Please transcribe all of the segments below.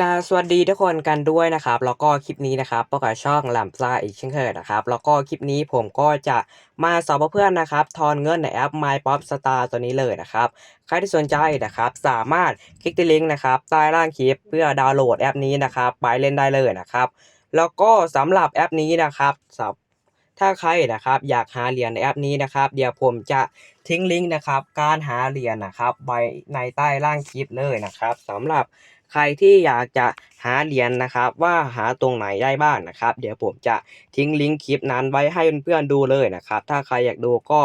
กาบสวัสดีทุกคนกันด้วยนะครับ แล้วก็คลิปนี้นะครับพบกับช่องลมซ่าอีกเช่นเคยนะครับ แล้วก็คลิปนี้ผมก็จะมาสอนเพื่อนนะครับทอนเงินในแอป My Pop Star ตัวนี้เลยนะครับ ใครที่สนใจนะครับ สามารถคลิกที่ลิงก์นะครับใต้ล่างคลิปเพื่อดาวน์โหลดแอปนี้นะครับ ไปเล่นได้เลยนะครับ แล้วก็สำหรับแอปนี้นะครับถ้าใครนะครับอยากหาเหรียญในแอปนี้นะครับ เดี๋ยวผมจะทิ้งลิงก์นะครับ การหาเหรียญนะครับไว้ในใต้ล่างคลิปเลยนะครับสำหรับ ใครที่อยากจะหาเหรียญนะครับ ว่าหาตรงไหนได้บ้างนะครับ เดี๋ยวผมจะทิ้งลิงก์คลิปนั้นไว้ให้เพื่อนๆดูเลยนะครับ ถ้าใครอยากดูก็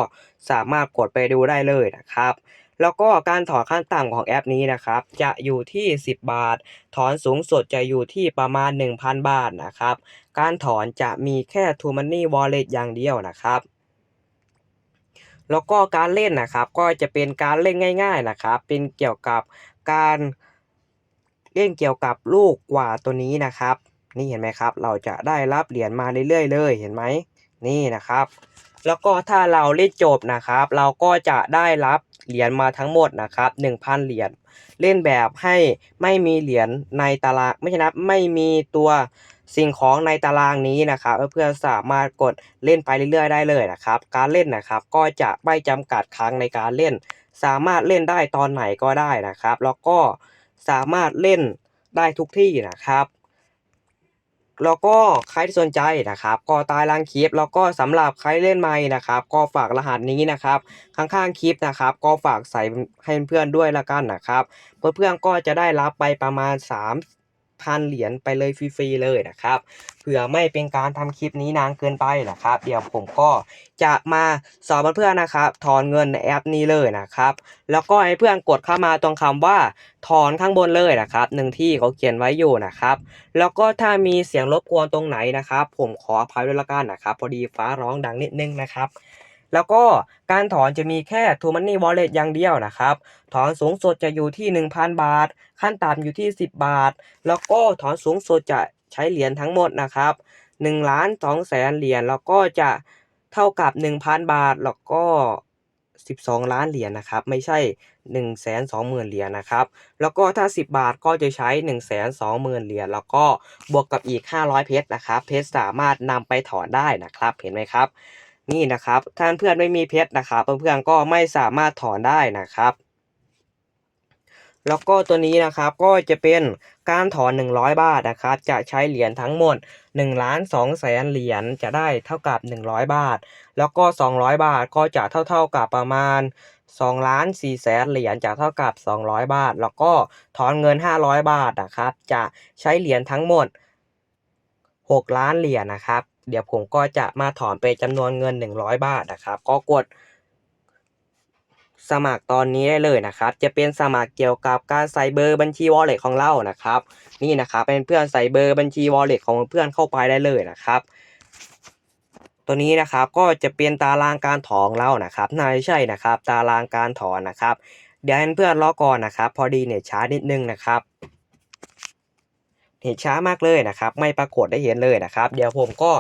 สามารถกดไปดูได้เลยนะครับ แล้วก็การถอนขั้นต่ำของแอปนี้นะครับ จะอยู่ที่ 10 บาท ถอนสูงสุดจะอยู่ที่ประมาณ 1,000 บาทนะครับ การถอนจะมีแค่ t ูมันนี่ Wallet อย่างเดียวนะครับแล้วก็การเล่นนะครับก็จะเป็นการเล่นง่าย ๆนะครับ เป็นเกี่ยวกับการ เล่นเกี่ยวกับลูกกว่าตัวนี้นะครับ นี่เห็นไหมครับ เราจะได้รับเหรียญมาเรื่อยๆเลยเห็นไหมนี่นะครับ แล้วก็ถ้าเราเล่นจบนะครับ เราก็จะได้รับเหรียญมาทั้งหมดนะครับ 1,000 เหรียญเล่นแบบให้ไม่มีเหรียญในตารางไม่ใช่นะไม่มีตัวสิ่งของในตารางนี้นะครับ เพื่อสามารถกดเล่นไปเรื่อยๆได้เลยนะครับ การเล่นนะครับก็จะไม่จำกัดครั้งในการเล่น สามารถเล่นได้ตอนไหนก็ได้นะครับ แล้วก็ สามารถเล่นได้ทุกที่นะครับ แล้วก็ใครที่สนใจนะครับ ก็ตายล่างคลิป แล้วก็สำหรับใครเล่นไม่นะครับ ก็ฝากรหัสนี้นะครับ ข้างๆคลิปนะครับ ก็ฝากใส่ให้เพื่อนด้วยละกันนะครับ เพื่อนๆก็จะได้รับไปประมาณ 3,000 เหรียญไปเลยฟรีๆเลยนะครับเพื่อไม่เป็นการทำคลิปนี้นานเกินไปนะครับ เดี๋ยวผมก็จะมาสอนเพื่อนๆนะครับ ถอนเงินในแอปนี้เลยนะครับ แล้วก็ให้เพื่อนกดเข้ามาตรงคำว่าถอนข้างบนเลยนะครับหนึ่งที่เขาเขียนไว้อยู่นะครับ แล้วก็ถ้ามีเสียงรบกวนตรงไหนนะครับ ผมขออภัยด้วยละกันนะครับ พอดีฟ้าร้องดังนิดนึงนะครับ แล้วก็การถอนจะมีแค่ t ูมันนี่ Wallet อย่างเดียวนะครับ ถอนสูงสุดจะอยู่ที่ 1,000 บาท ขั้นต่ำอยู่ที่ 10 บาท แล้วก็ถอนสูงสุดจะใช้เหรียญทั้งหมดนะครับ1ล้าน2แสนเหรียญแล้วก็จะเท่ากับ 1,000 บาทแล้วก็ 12 ล้านเหรียญนะครับ ไม่ใช่ 1 2 0 0 0 0เหรียญนะครับ แล้วก็ถ้า 10 บาทก็จะใช้ 1 2 0 0 0 0เหรียญแล้วก็บวกกับอีก 500 เพชรนะครับ เพชรสามารถนำไปถอนได้นะครับ เห็นไหมครับ นี่นะครับ ถ้าเพื่อนไม่มีเพชรนะครับเพื่อนๆก็ไม่สามารถถอนได้นะครับ แล้วก็ตัวนี้นะครับก็จะเป็นการถอน 100 บาทนะครับ จะใช้เหรียญทั้งหมด1ล้าน2แสนเหรียญจะได้เท่ากับ 100 บาท แล้วก็ 200 บาทก็จะเท่า ๆกับประมาณ2ล้าน4แสนเหรียญจะเท่ากับ 200 บาท แล้วก็ถอนเงิน 500 บาทนะครับ จะใช้เหรียญทั้งหมด 6 ล้านเหรียญนะครับ เดี๋ยวผมก็จะมาถอนไปจำนวนเงิน 100 บาทนะครับ ก็กด สมัครตอนนี้ได้เลยนะครับ จะเป็นสมัครเกี่ยวกับการใส่เบอร์บัญชี wallet ของเรานะครับ นี่นะครับเป็นเพื่อนใส่เบอร์บัญชี wallet ของเพื่อนเข้าไปได้เลยนะครับตัวนี้นะครับก็จะเป็นตารางการถอนเรานะครับน่าจะใช่นะครับ ตารางการถอนนะครับ เดี๋ยวให้เพื่อนรอก่อนนะครับ พอดีเน็ตช้านิดนึงนะครับ เน็ตช้ามากเลยนะครับ ไม่ปรากฏได้เห็นเลยนะครับ เดี๋ยวผมก็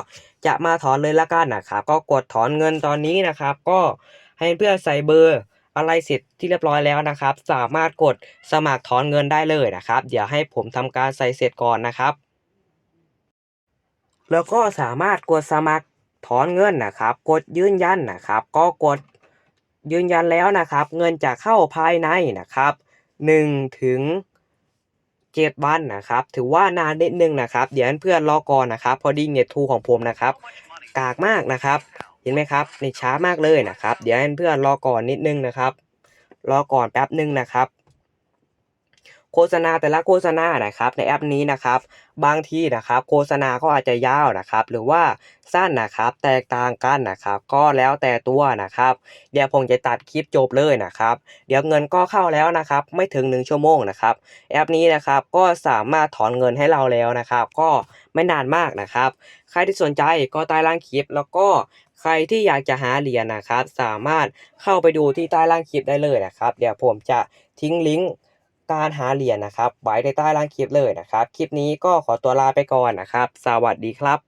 จะมาถอนเลยละกันนะครับ ก็กดถอนเงินตอนนี้นะครับ ก็ให้เพื่อนใส่เบอร์อะไรเสร็จที่เรียบร้อยแล้วนะครับ สามารถกดสมัครถอนเงินได้เลยนะครับ เดี๋ยวให้ผมทำการใส่เสร็จก่อนนะครับ แล้วก็สามารถกดสมัครถอนเงินนะครับ กดยืนยันนะครับ ก็กดยืนยันแล้วนะครับ เงินจะเข้าภายในนะครับ1ถึง 7 วันนะครับ ถือว่านานนิดนึงนะครับ เดี๋ยวเพื่อนรอก่อนนะครับ พอดีเน็ตทูของผมนะครับ กากมากนะครับ เห็นไหมครับในช้ามากเลยนะครับ เดี๋ยวให้เพื่อนรอก่อนนิดนึงนะครับ รอก่อนแป๊บนึงนะครับ โฆษณาแต่ละโฆษณานะครับในแอปนี้นะครับบางที่นะครับโฆษณาก็อาจจะยาวนะครับ หรือว่าสั้นนะครับ แตกต่างกันนะครับ ก็แล้วแต่ตัวนะครับ เดี๋ยวผมจะตัดคลิปจบเลยนะครับ เดี๋ยวเงินก็เข้าแล้วนะครับ ไม่ถึง 1 ชั่วโมงนะครับ แอปนี้นะครับก็สามารถถอนเงินให้เราแล้วนะครับ ก็ไม่นานมากนะครับ ใครที่สนใจก็ใต้ล่างคลิปแล้วก็ใครที่อยากจะหาเหรียญนะครับ สามารถเข้าไปดูที่ใต้ล่างคลิปได้เลยนะครับ เดี๋ยวผมจะทิ้งลิงก์ การหาเหรียญนะครับไว้ในใต้ล่างคลิปเลยนะครับ คลิปนี้ก็ขอตัวลาไปก่อนนะครับ สวัสดีครับ